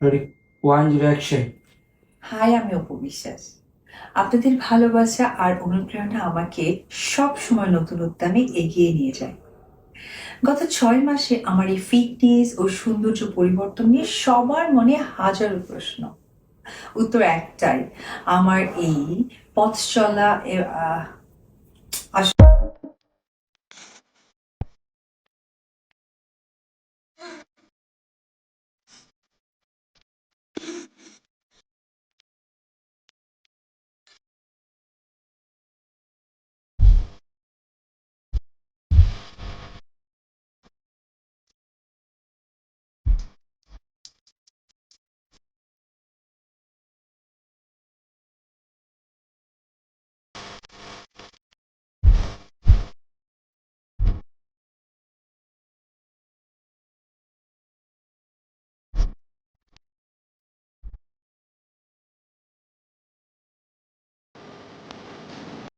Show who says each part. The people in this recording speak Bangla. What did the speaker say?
Speaker 1: ওয়ান জিরো
Speaker 2: হাই আমি অপু বিশ্বাস। আপনাদের ভালোবাসা আর অনুপ্রেরণা আমাকে সব সময় নতুন উদ্যমে এগিয়ে নিয়ে যায়। গত ছয় মাসে আমার এই ফিটনেস ও সৌন্দর্য পরিবর্তন নিয়ে সবার মনে হাজারো প্রশ্ন। উত্তর একটাই আমার এই পথ চলা আহ,